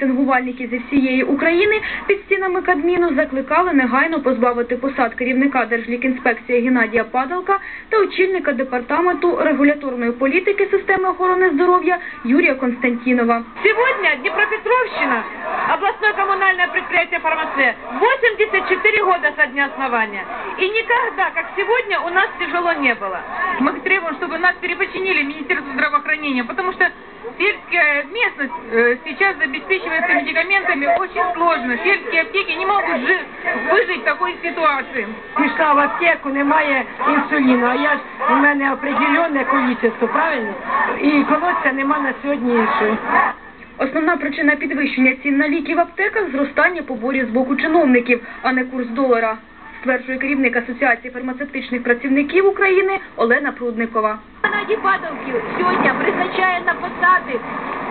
Мітингувальники зі всієї України під стінами Кабміну закликали негайно позбавити посад керівника Держлікінспекції Геннадія Падалка та очільника департаменту регуляторної політики системи охорони здоров'я Юрія Константінова. Сьогодні Днепропетровщина, областное коммунальное предприятие «Фармация», 84 года со дня основания. И никогда, как сегодня, у нас тяжело не было. Мы требуем, чтобы нас перепочинили в Министерство здравоохранения, потому что сельская местность э, сейчас обеспечивается медикаментами очень сложно. Сельские аптеки не могут жи- выжить в такой ситуации. пішла в аптеку, немає інсуліну, а я ж у мене определенне количество, правильно? І колодця нема на сьогодні іншого. Основна причина підвищення цін на ліки в аптеках – зростання поборів з боку чиновників, а не курс долара, стверджує керівник Асоціації фармацевтичних працівників України Олена Прудникова. Геннадій Падалків сьогодні призначає на посади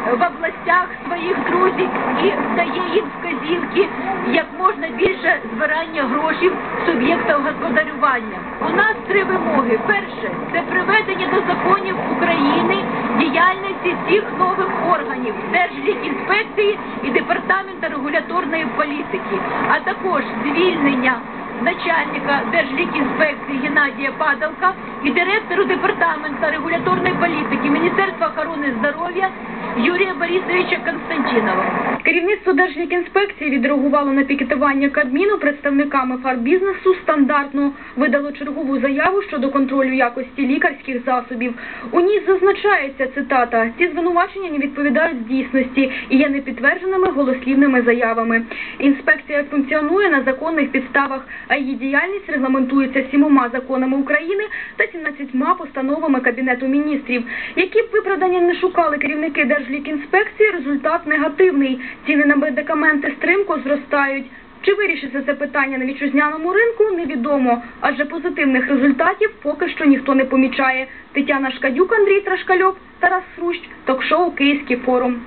в областях своїх друзів і дає їм вказівки, як можна більше збирання грошей в суб'єктах господарювання. У нас три вимоги. Перше це приведення до законів діяльності всіх нових органів Держлікінспекції і департамента регуляторної політики, а також звільнення начальника Держлікінспекції Геннадія Падалка і директору департаменту регуляторної політики Міністерства охорони здоров'я Юрія Борисовича Константинова. Керівництво Держлікінспекції відреагувало на пікетування Кабміну представниками фарбізнесу стандартно видало чергову заяву щодо контролю якості лікарських засобів. У ній зазначається цитата: ці звинувачення не відповідають дійсності і є непідтвердженими голослівними заявами. Інспекція функціонує на законних підставах, а її діяльність регламентується сімома законами України та 17 постановами Кабінету міністрів. Які б виправдання не шукали керівники Держлікінспекції, результат негативний. Ціни на медикаменти стрімко зростають. Чи вирішиться це питання на вітчизняному ринку, невідомо, адже позитивних результатів поки що ніхто не помічає. Тетяна Шкадюк, Андрій Трашкальов, Тарас Срущ, ток-шоу «Київський форум».